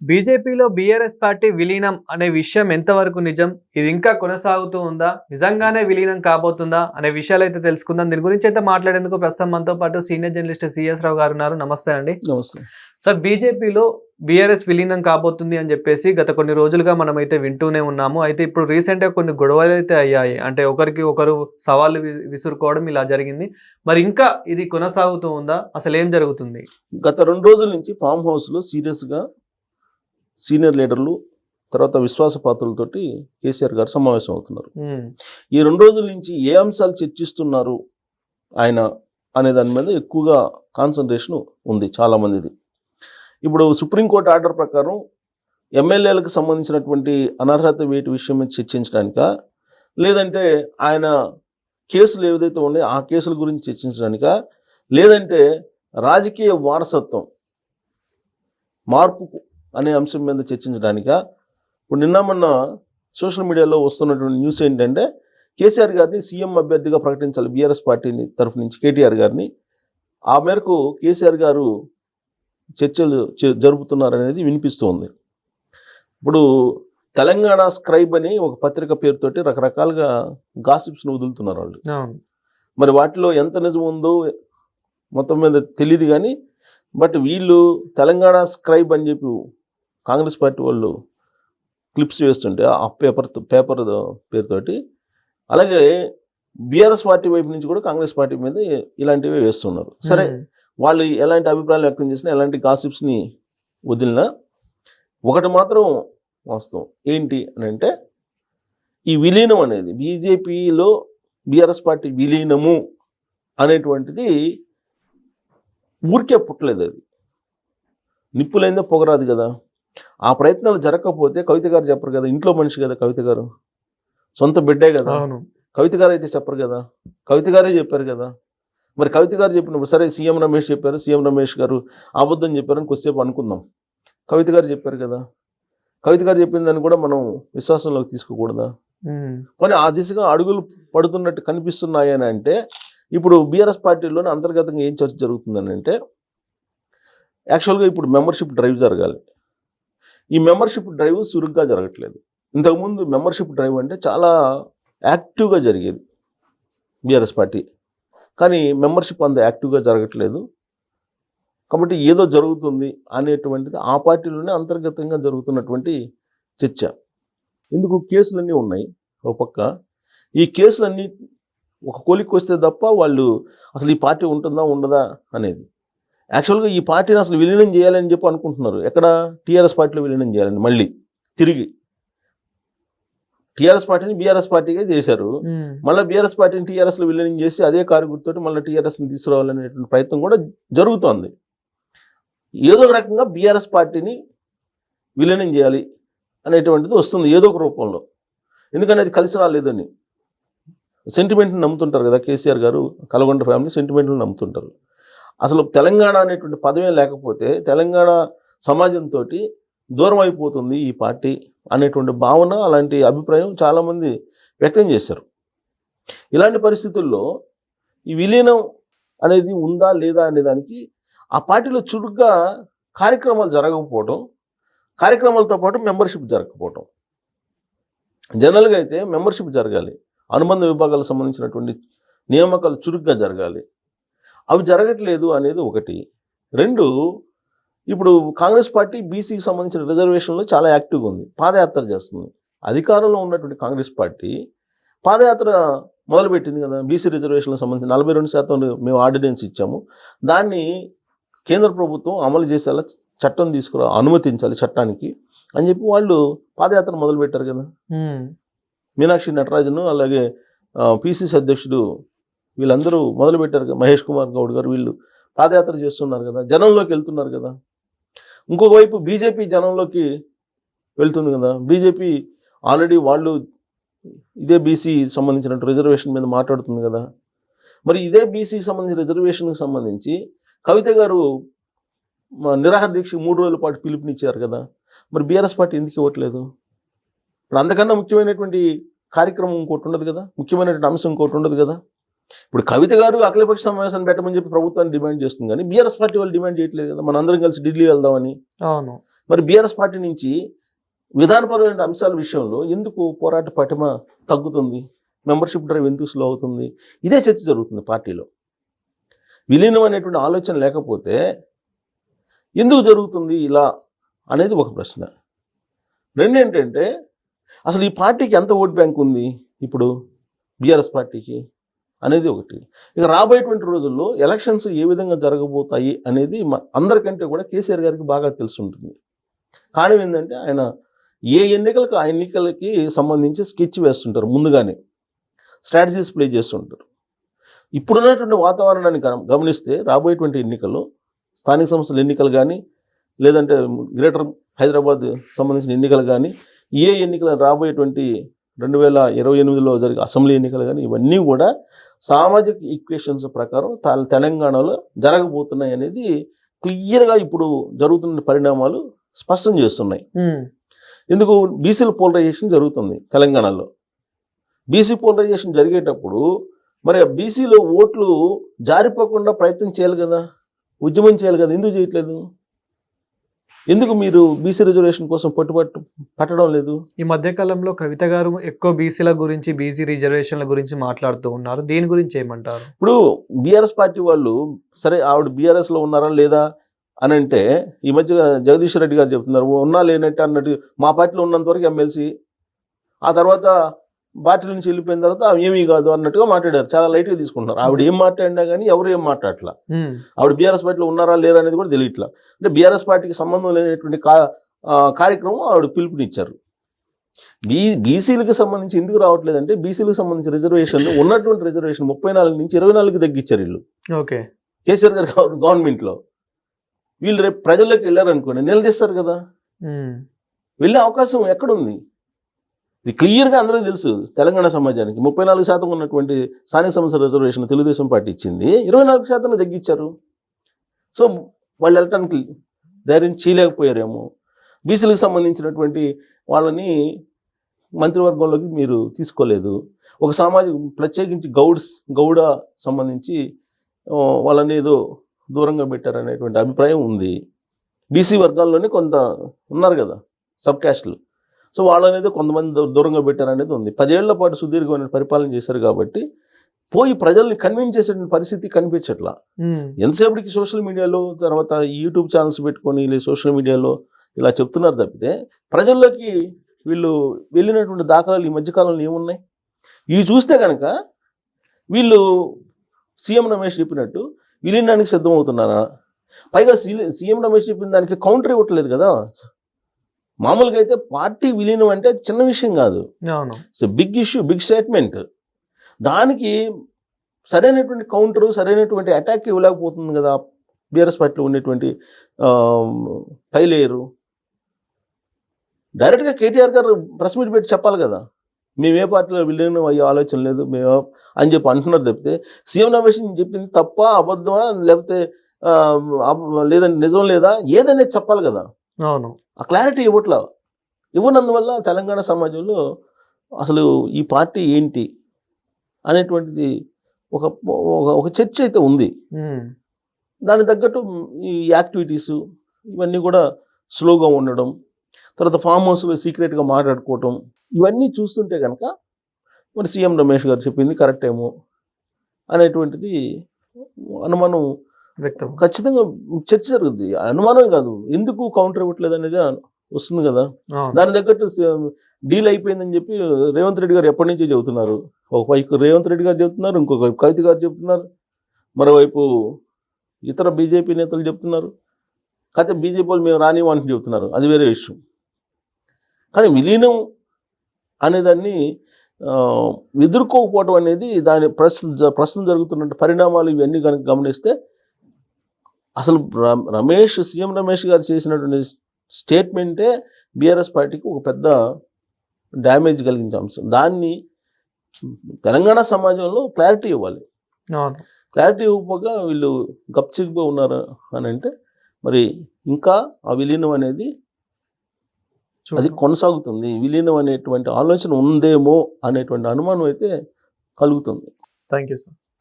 బీజేపీలో BRS party విలీనం అనే విషయం ఎంతవరకు నిజం? ఇది ఇంకా కొనసాగుతూ ఉందా? నిజంగానే విలీనం కాబోతుందా? అనే విషయాలు అయితే తెలుసుకుందాం. దీని గురించి అయితే మాట్లాడేందుకు ప్రస్తుతం మనతో పాటు సీనియర్ జర్నలిస్ట్ సిఎస్ రావు గారు ఉన్నారు. నమస్తే అండి. నమస్తే. సార్ బీజేపీలో బీఆర్ఎస్ విలీనం కాబోతుంది అని చెప్పేసి గత కొన్ని రోజులుగా మనం అయితే వింటూనే ఉన్నాము. అయితే ఇప్పుడు రీసెంట్గా కొన్ని గొడవలు అయితే అయ్యాయి. అంటే ఒకరికి ఒకరు సవాళ్ళు విసురుకోవడం ఇలా జరిగింది. మరి ఇంకా ఇది కొనసాగుతూ ఉందా? అసలు ఏం జరుగుతుంది? గత రెండు రోజుల నుంచి ఫామ్ హౌస్లో సీరియస్గా సీనియర్ లీడర్లు తర్వాత విశ్వాసపాత్రులతోటి కేసీఆర్ గారు సమావేశం అవుతున్నారు. ఈ రెండు రోజుల నుంచి ఏ అంశాలు చర్చిస్తున్నారు ఆయన అనే దాని మీద ఎక్కువగా కాన్సన్ట్రేషన్ ఉంది చాలామందిది. ఇప్పుడు సుప్రీంకోర్టు ఆర్డర్ ప్రకారం ఎమ్మెల్యేలకు సంబంధించినటువంటి అనర్హత వేటి విషయం మీద చర్చించడానిక? లేదంటే ఆయన కేసులు ఏదైతే ఉన్నాయో ఆ కేసుల గురించి చర్చించడానిక? లేదంటే రాజకీయ వారసత్వం మార్పు అనే అంశం మీద చర్చించడానిక? ఇప్పుడు నిన్న మొన్న సోషల్ మీడియాలో వస్తున్నటువంటి న్యూస్ ఏంటంటే కేసీఆర్ గారిని సీఎం అభ్యర్థిగా ప్రకటించాలి బీఆర్ఎస్ పార్టీని తరఫు నుంచి కేటీఆర్ గారిని. ఆ మేరకు కేసీఆర్ గారు చర్చలు జరుపుతున్నారనేది వినిపిస్తుంది. ఇప్పుడు తెలంగాణ స్క్రైబ్ అని ఒక పత్రిక పేరుతోటి రకరకాలుగా గాసిప్స్ను వదులుతున్నారు వాళ్ళు. మరి వాటిలో ఎంత నిజం ఉందో మొత్తం మీద తెలియదు కానీ బట్ వీళ్ళు తెలంగాణ స్క్రైబ్ అని చెప్పి కాంగ్రెస్ పార్టీ వాళ్ళు క్లిప్స్ వేస్తుంటే ఆ పేపర్ పేపర్ పేరుతోటి అలాగే బీఆర్ఎస్ పార్టీ వైపు నుంచి కూడా కాంగ్రెస్ పార్టీ మీద ఇలాంటివి వేస్తున్నారు. సరే వాళ్ళు ఎలాంటి అభిప్రాయాలు వ్యక్తం చేసినా ఎలాంటి గాసిప్స్ని వదిలినా ఒకటి మాత్రం వాస్తవం ఏంటి అని అంటే ఈ విలీనం అనేది బీజేపీలో బీఆర్ఎస్ పార్టీ విలీనము అనేటువంటిది ఊరికే పుట్టలేదు అది నిప్పులైందే పొగరాదు కదా? ఆ ప్రయత్నాలు జరగకపోతే కవిత గారు చెప్పరు కదా ఇంట్లో మనిషి కదా కవిత గారు. సొంత బిడ్డే కదా. కవిత గారు అయితే చెప్పరు కదా. కవిత గారే చెప్పారు కదా. మరి కవిత గారు చెప్పినప్పుడు సరే సీఎం రమేష్ చెప్పారు సీఎం రమేష్ గారు అబద్ధం చెప్పారని కొద్దిసేపు అనుకుందాం. కవిత గారు చెప్పారు కదా. కవిత గారు చెప్పిన దాన్ని కూడా మనం విశ్వాసంలోకి తీసుకోకూడదా? కానీ ఆ దిశగా అడుగులు పడుతున్నట్టు కనిపిస్తున్నాయి అని అంటే ఇప్పుడు బీఆర్ఎస్ పార్టీలోనే అంతర్గతంగా ఏం చర్చ జరుగుతుందని అంటే యాక్చువల్గా ఇప్పుడు మెంబర్షిప్ డ్రైవ్ జరగాలి. ఈ మెంబర్షిప్ డ్రైవ్ సురుగ్గా జరగట్లేదు. ఇంతకుముందు మెంబర్షిప్ డ్రైవ్ అంటే చాలా యాక్టివ్గా జరిగేది బీఆర్ఎస్ పార్టీ. కానీ మెంబర్షిప్ అంత యాక్టివ్గా జరగట్లేదు. కాబట్టి ఏదో జరుగుతుంది అనేటువంటిది ఆ పార్టీలోనే అంతర్గతంగా జరుగుతున్నటువంటి చర్చ. ఎందుకు కేసులన్నీ ఉన్నాయి ఒక పక్క. ఈ కేసులన్నీ ఒక కోలికి వస్తే తప్ప వాళ్ళు అసలు ఈ పార్టీ ఉంటుందా ఉండదా అనేది. యాక్చువల్గా ఈ పార్టీని అసలు విలీనం చేయాలని చెప్పి అనుకుంటున్నారు. ఎక్కడ? టీఆర్ఎస్ పార్టీలో విలీనం చేయాలని మళ్ళీ తిరిగి. టీఆర్ఎస్ పార్టీని బీఆర్ఎస్ పార్టీగా చేశారు. మళ్ళీ బీఆర్ఎస్ పార్టీని టీఆర్ఎస్లో విలీనం చేసి అదే కారు గుర్తుతో మళ్ళీ టీఆర్ఎస్ని తీసుకురావాలనేటువంటి ప్రయత్నం కూడా జరుగుతోంది. ఏదో ఒక రకంగా బీఆర్ఎస్ పార్టీని విలీనం చేయాలి అనేటువంటిది వస్తుంది ఏదో ఒక రూపంలో. ఎందుకంటే అది కలిసి రాలేదని? సెంటిమెంట్ని నమ్ముతుంటారు కదా కేసీఆర్ గారు కలగొండ ఫ్యామిలీ సెంటిమెంట్ని నమ్ముతుంటారు. అసలు తెలంగాణ అనేటువంటి పదమే లేకపోతే తెలంగాణ సమాజంతో దూరం అయిపోతుంది ఈ పార్టీ అనేటువంటి భావన అలాంటి అభిప్రాయం చాలామంది వ్యక్తం చేశారు. ఇలాంటి పరిస్థితుల్లో ఈ విలీనం అనేది ఉందా లేదా అనే దానికి ఆ పార్టీలో చురుగ్గా కార్యక్రమాలు జరగకపోవడం కార్యక్రమాలతో పాటు మెంబర్షిప్ జరగకపోవడం జనరల్గా అయితే మెంబర్షిప్ జరగాలి. అనుబంధ విభాగాలకు సంబంధించినటువంటి నియామకాలు చురుగ్గా జరగాలి. అవి జరగట్లేదు అనేది ఒకటి. రెండు ఇప్పుడు కాంగ్రెస్ పార్టీ బీసీకి సంబంధించిన రిజర్వేషన్లో చాలా యాక్టివ్గా ఉంది. పాదయాత్ర చేస్తుంది. అధికారంలో ఉన్నటువంటి కాంగ్రెస్ పార్టీ పాదయాత్ర మొదలుపెట్టింది కదా. బీసీ రిజర్వేషన్లకు సంబంధించి నలభై రెండు శాతం మేము ఆర్డినెన్స్ ఇచ్చాము. దాన్ని కేంద్ర ప్రభుత్వం అమలు చేసేలా చట్టం తీసుకురా అనుమతించాలి చట్టానికి అని చెప్పి వాళ్ళు పాదయాత్ర మొదలుపెట్టారు కదా. మీనాక్షి నటరాజన్ అలాగే పిసిసి అధ్యక్షుడు వీళ్ళందరూ మొదలుపెట్టారు మహేష్ కుమార్ గౌడ్ గారు వీళ్ళు పాదయాత్ర చేస్తున్నారు కదా జనంలోకి వెళ్తున్నారు కదా. ఇంకొక వైపు బీజేపీ జనంలోకి వెళ్తుంది కదా. బీజేపీ ఆల్రెడీ వాళ్ళు ఇదే బీసీ సంబంధించిన రిజర్వేషన్ మీద మాట్లాడుతుంది కదా. మరి ఇదే బీసీకి సంబంధించిన రిజర్వేషన్కి సంబంధించి కవిత గారు మా నిరాహార దీక్ష మూడు రోజుల పాటు పిలుపునిచ్చారు కదా. మరి బీఆర్ఎస్ పార్టీ ఎందుకు ఇవ్వట్లేదు? ఇప్పుడు అంతకన్నా ముఖ్యమైనటువంటి కార్యక్రమం ఇంకోటి ఉండదు కదా. ముఖ్యమైనటువంటి అంశం ఇంకోటి ఉండదు కదా. ఇప్పుడు కవిత గారు అఖిలపక్ష సమావేశాన్ని పెట్టమని చెప్పి ప్రభుత్వాన్ని డిమాండ్ చేస్తుంది కానీ బీఆర్ఎస్ పార్టీ వాళ్ళు డిమాండ్ చేయట్లేదు కదా. మన అందరం కలిసి ఢిల్లీ వెళ్దామని. అవును. మరి బీఆర్ఎస్ పార్టీ నుంచి విధానపరమైన అంశాల విషయంలో ఎందుకు పోరాట పటిమ తగ్గుతుంది? మెంబర్షిప్ డ్రైవ్ ఎందుకు స్లో అవుతుంది? ఇదే చర్చ జరుగుతుంది పార్టీలో. విలీనం అనేటువంటి ఆలోచన లేకపోతే ఎందుకు జరుగుతుంది ఇలా అనేది ఒక ప్రశ్న. రెండు ఏంటంటే అసలు ఈ పార్టీకి ఎంత ఓట్ బ్యాంక్ ఉంది ఇప్పుడు? బీఆర్ఎస్ పార్టీకి అనేది ఒకటి. ఇక రాబోయేటువంటి రోజుల్లో ఎలక్షన్స్ ఏ విధంగా జరగబోతాయి అనేది అందరికంటే కూడా కేసీఆర్ గారికి బాగా తెలిసి ఉంటుంది కారణం ఏంటంటే ఆయన ఏ ఎన్నికలకు ఆ ఎన్నికలకి సంబంధించి స్కెచ్ వేస్తుంటారు ముందుగానే. స్ట్రాటజీస్ ప్లే చేస్తుంటారు. ఇప్పుడున్నటువంటి వాతావరణాన్ని గమ- గమనిస్తే రాబోయేటువంటి ఎన్నికలు స్థానిక సంస్థల ఎన్నికలు కానీ లేదంటే గ్రేటర్ హైదరాబాద్ సంబంధించిన ఎన్నికలు కానీ ఏ ఎన్నికలు రాబోయేటువంటి రెండు వేల ఇరవై ఎనిమిదిలో జరిగే అసెంబ్లీ ఎన్నికలు కానీ ఇవన్నీ కూడా సామాజిక ఈక్వేషన్స్ ప్రకారం తా- తెలంగాణలో జరగబోతున్నాయి అనేది క్లియర్గా ఇప్పుడు జరుగుతున్న పరిణామాలు స్పష్టం చేస్తున్నాయి. ఎందుకు బీసీల పోలరైజేషన్ జరుగుతుంది తెలంగాణలో. బీసీ పోలరైజేషన్ జరిగేటప్పుడు మరి బీసీలో ఓట్లు జారిపోకుండా ప్రయత్నం చేయాలి కదా? ఉద్యమం చేయాలి కదా? ఎందుకు చేయట్లేదు? ఎందుకు మీరు బీసీ రిజర్వేషన్ కోసం పట్టుబట్టు పట్టడం లేదు? ఈ మధ్య కాలంలో కవిత గారు ఎక్కువ బీసీల గురించి బీసీ రిజర్వేషన్ల గురించి మాట్లాడుతూ ఉన్నారు. దీని గురించి ఏమంటారు? ఇప్పుడు బీఆర్ఎస్ పార్టీ వాళ్ళు సరే ఆవిడ బీఆర్ఎస్లో ఉన్నారా లేదా అని అంటే ఈ మధ్య జగదీష్ రెడ్డి గారు చెప్తున్నారు ఉన్నా లేనట్టు అన్నట్టు మా పార్టీలో ఉన్నంత వరకు ఎమ్మెల్సీ ఆ తర్వాత పార్టీ నుంచి వెళ్ళిపోయిన తర్వాత ఏమీ కాదు అన్నట్టుగా మాట్లాడారు. చాలా లైట్గా తీసుకుంటున్నారు. ఆవిడ ఏం మాట్లాడినా కానీ ఎవరు ఏం మాట్లాడట్లా. ఆవిడ బీఆర్ఎస్ పార్టీలో ఉన్నారా లేరా అనేది కూడా తెలియట్లా. అంటే బీఆర్ఎస్ పార్టీకి సంబంధం లేనటువంటి కార్యక్రమం ఆవిడ పిలుపునిచ్చారు. బీ బీసీలకు సంబంధించి ఎందుకు రావట్లేదంటే బీసీలకు సంబంధించి రిజర్వేషన్ ఉన్నటువంటి రిజర్వేషన్ ముప్పై నాలుగు నుంచి ఇరవై నాలుగుకి తగ్గించారు వీళ్ళు. ఓకే. కేసీఆర్ గారు గవ- గవర్నమెంట్లో. వీళ్ళు రేపు ప్రజల్లోకి వెళ్ళారనుకోండి నిలదీస్తారు కదా. వెళ్ళే అవకాశం ఎక్కడుంది? ఇది క్లియర్గా అందరికీ తెలుసు. తెలంగాణ సమాజానికి ముప్పై నాలుగు శాతం ఉన్నటువంటి స్థానిక సంస్థల రిజర్వేషన్ తెలుగుదేశం పార్టీ ఇచ్చింది. ఇరవై నాలుగు శాతం తగ్గించారు సో వాళ్ళు వెళ్ళటానికి ధైర్యం చేయలేకపోయారేమో. బీసీలకు సంబంధించినటువంటి వాళ్ళని మంత్రివర్గంలోకి మీరు తీసుకోలేదు. ఒక సామాజిక ప్రత్యేకించి గౌడ్స్ గౌడ సంబంధించి వాళ్ళని ఏదో దూరంగా పెట్టారనేటువంటి అభిప్రాయం ఉంది. బీసీ వర్గాల్లోనే కొంత ఉన్నారు కదా సబ్ క్యాస్ట్లు. సో వాళ్ళనేది కొంతమంది దూ- దూరంగా పెట్టారనేది ఉంది. పదేళ్ళ పాటు సుదీర్ఘమైన పరిపాలన చేశారు కాబట్టి పోయి ప్రజల్ని కన్విన్స్ చేసే పరిస్థితి కనిపించట్లా. ఎంతసేపటికి సోషల్ మీడియాలో తర్వాత యూట్యూబ్ ఛానల్స్ పెట్టుకొని సోషల్ మీడియాలో ఇలా చెప్తున్నారు తప్పితే ప్రజల్లోకి వీళ్ళు వెళ్ళినటువంటి దాఖలాలు ఈ మధ్యకాలంలో ఏమున్నాయి? ఇవి చూస్తే కనుక వీళ్ళు సీఎం రమేష్ చెప్పినట్టు విలీనానికి సిద్ధమవుతున్నారా? పైగా సీఎం రమేష్ చెప్పిన దానికి కౌంటర్ ఇవ్వట్లేదు కదా. మామూలుగా అయితే పార్టీ విలీనం అంటే చిన్న విషయం కాదు. అవును. It's big issue big statement. దానికి సరైనటువంటి కౌంటర్ సరైనటువంటి అటాక్ ఇవ్వలేకపోతుంది కదా బీఆర్ఎస్ పార్టీలో ఉండేటువంటి పై లేయరు డైరెక్ట్గా కేటీఆర్ గారు ప్రెస్ మీట్ పెట్టి చెప్పాలి కదా మేము ఏ పార్టీలో విలీనం అయ్యే ఆలోచన లేదు మేము అని చెప్పి అంటున్నారు తప్పితే సీఎం రమేష్ చెప్పింది తప్ప అబద్ధమా లేకపోతే లేదంటే నిజం లేదా ఏదనేది చెప్పాలి కదా. అవును. ఆ క్లారిటీ ఇవ్వట్లా. ఇవ్వనందువల్ల తెలంగాణ సమాజంలో అసలు ఈ పార్టీ ఏంటి అనేటువంటిది ఒక ఒక- చర్చ అయితే ఉంది. దానికి తగ్గట్టు ఈ యాక్టివిటీస్ ఇవన్నీ కూడా స్లోగా ఉండడం తర్వాత ఫామ్ హౌస్లో సీక్రెట్గా మాట్లాడుకోవటం ఇవన్నీ చూస్తుంటే కనుక మరి సీఎం రమేష్ గారు చెప్పింది కరెక్ట్ ఏమో అనేటువంటిది అనుమానం వ్యక్తం. ఖచ్చితంగా చర్చ జరుగుద్ది. అనుమానం కాదు. ఎందుకు కౌంటర్ ఇవ్వట్లేదు అనేది వస్తుంది కదా. దాని తగ్గట్టు డీల్ అయిపోయిందని చెప్పి రేవంత్ రెడ్డి గారు ఎప్పటి నుంచో చెబుతున్నారు. ఒకవైపు రేవంత్ రెడ్డి గారు చెప్తున్నారు ఇంకొక వైపు కవిత గారు చెప్తున్నారు మరోవైపు ఇతర బీజేపీ నేతలు చెప్తున్నారు కాకపోతే బీజేపీ వాళ్ళు మేము రానివ్వని చెప్తున్నారు అది వేరే విషయం. కానీ విలీనం అనేదాన్ని ఆ, ఎదుర్కోకపోవడం అనేది దాని ప్రస్తుతం ప్రస్తుతం జరుగుతున్న పరిణామాలు ఇవన్నీ కనుక గమనిస్తే అసలు రమేష్ సీఎం రమేష్ గారు చేసినటువంటి స్టేట్మెంటే బీఆర్ఎస్ పార్టీకి ఒక పెద్ద డ్యామేజ్ కలిగించే అంశం. దాన్ని తెలంగాణ సమాజంలో క్లారిటీ ఇవ్వాలి. క్లారిటీ ఇవ్వకపోగా వీళ్ళు గప్చిగ్గా ఉన్నారు అని అంటే మరి ఇంకా ఆ విలీనం అనేది అది కొనసాగుతుంది. విలీనం అనేటువంటి ఆలోచన ఉందేమో అనేటువంటి అనుమానం అయితే కలుగుతుంది. Thank you sir.